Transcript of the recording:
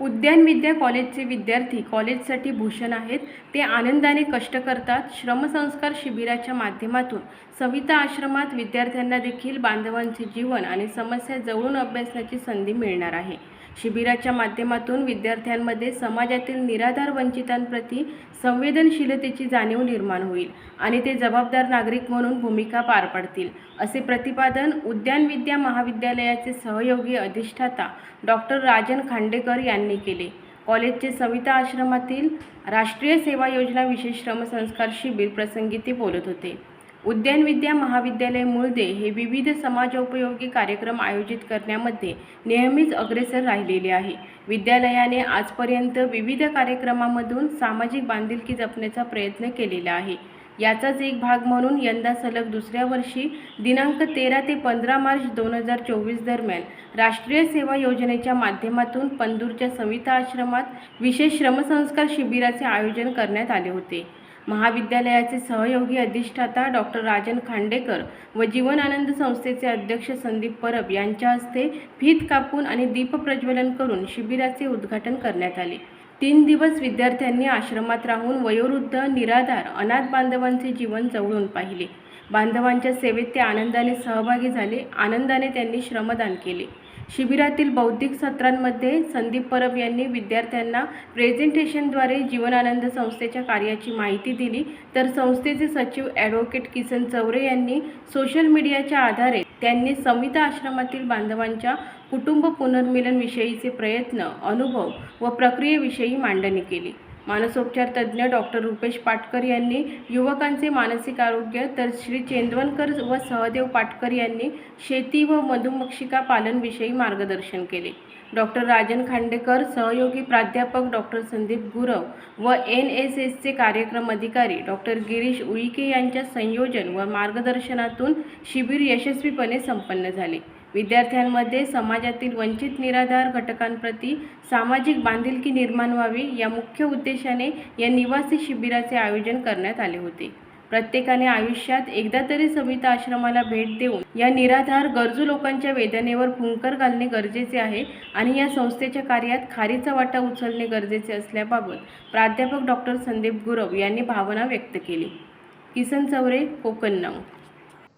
उद्यान विद्या कॉलेजचे विद्यार्थी कॉलेजसाठी भूषण आहेत. ते आनंदाने कष्ट करतात. श्रमसंस्कार शिबिराच्या माध्यमातून सविता आश्रमात विद्यार्थ्यांना देखील बांधवांचे जीवन आणि समस्या जवळून अभ्यासण्याची संधी मिळणार आहे. शिबिराच्या माध्यमातून विद्यार्थ्यांमध्ये समाजातील निराधार वंचितांप्रती संवेदनशीलतेची जाणीव निर्माण होईल आणि ते जबाबदार नागरिक म्हणून भूमिका पार पाडतील असे प्रतिपादन उद्यान विद्या महाविद्यालयाचे सहयोगी अधिष्ठाता डॉक्टर राजन खांडेकर यांनी केले. कॉलेजचे सविता आश्रमातील राष्ट्रीय सेवा योजना विशेष श्रमसंस्कार शिबिर प्रसंगी ते बोलत होते. उद्यान विद्या महाविद्यालय मुळदे हे विविध समाजोपयोगी कार्यक्रम आयोजित करण्यामध्ये नेहमीच अग्रेसर राहिलेले आहे. विद्यालयाने आजपर्यंत विविध कार्यक्रमामधून सामाजिक बांधिलकी जपण्याचा प्रयत्न केलेला आहे. याचाच एक भाग म्हणून यंदा सलग दुसऱ्या वर्षी दिनांक तेरा ते पंधरा मार्च दोन हजार चोवीस दरम्यान राष्ट्रीय सेवा योजनेच्या माध्यमातून पंदूरच्या सविता आश्रमात विशेष श्रमसंस्कार शिबिराचे आयोजन करण्यात आले होते. महाविद्यालयाचे सहयोगी अधिष्ठाता डॉक्टर राजन खांडेकर व जीवन आनंद संस्थेचे अध्यक्ष संदीप परब यांच्या हस्ते फीत कापून आणि दीपप्रज्वलन करून शिबिराचे उद्घाटन करण्यात आले. तीन दिवस विद्यार्थ्यांनी आश्रमात राहून वयोवृद्ध निराधार अनाथ बांधवांचे जीवन जवळून पाहिले. बांधवांच्या सेवेत ते आनंदाने सहभागी झाले. आनंदाने त्यांनी श्रमदान केले. शिबिरातील बौद्धिक सत्रांमध्ये संदीप परब यांनी विद्यार्थ्यांना प्रेझेंटेशनद्वारे जीवनानंद संस्थेच्या कार्याची माहिती दिली. तर संस्थेचे सचिव ॲडव्होकेट किसन चौरे यांनी सोशल मीडियाच्या आधारे त्यांनी समिता आश्रमातील बांधवांच्या कुटुंब पुनर्मिलनविषयीचे प्रयत्न अनुभव व प्रक्रियेविषयी मांडणी केली. मानसोपचार तज्ज्ञ डॉक्टर रुपेश पाटकर यांनी युवकांचे मानसिक आरोग्य तर श्री चेंदवनकर व सहदेव पाटकर यांनी शेती व मधुमक्षिका पालनविषयी मार्गदर्शन केले. डॉक्टर राजन खांडेकर सहयोगी प्राध्यापक डॉक्टर संदीप गुरव व एन एस एसचे कार्यक्रम अधिकारी डॉक्टर गिरीश उईके यांच्या संयोजन व मार्गदर्शनातून शिबिर यशस्वीपणे संपन्न झाले. विद्यार्थ्यांमध्ये समाजातील वंचित निराधार घटकांप्रती सामाजिक बांधिलकी निर्माण व्हावी या मुख्य उद्देशाने या निवासी शिबिराचे आयोजन करण्यात आले होते. प्रत्येकाने आयुष्यात एकदा तरी सविता आश्रमाला भेट देऊन या निराधार गरजू लोकांच्या वेदनेवर फुंकर घालणे गरजेचे आहे आणि या संस्थेच्या कार्यात खारीचा वाटा उचलणे गरजेचे असल्याबाबत प्राध्यापक डॉक्टर संदीप गुरव यांनी भावना व्यक्त केली. किसन चौरे कोकण नऊ.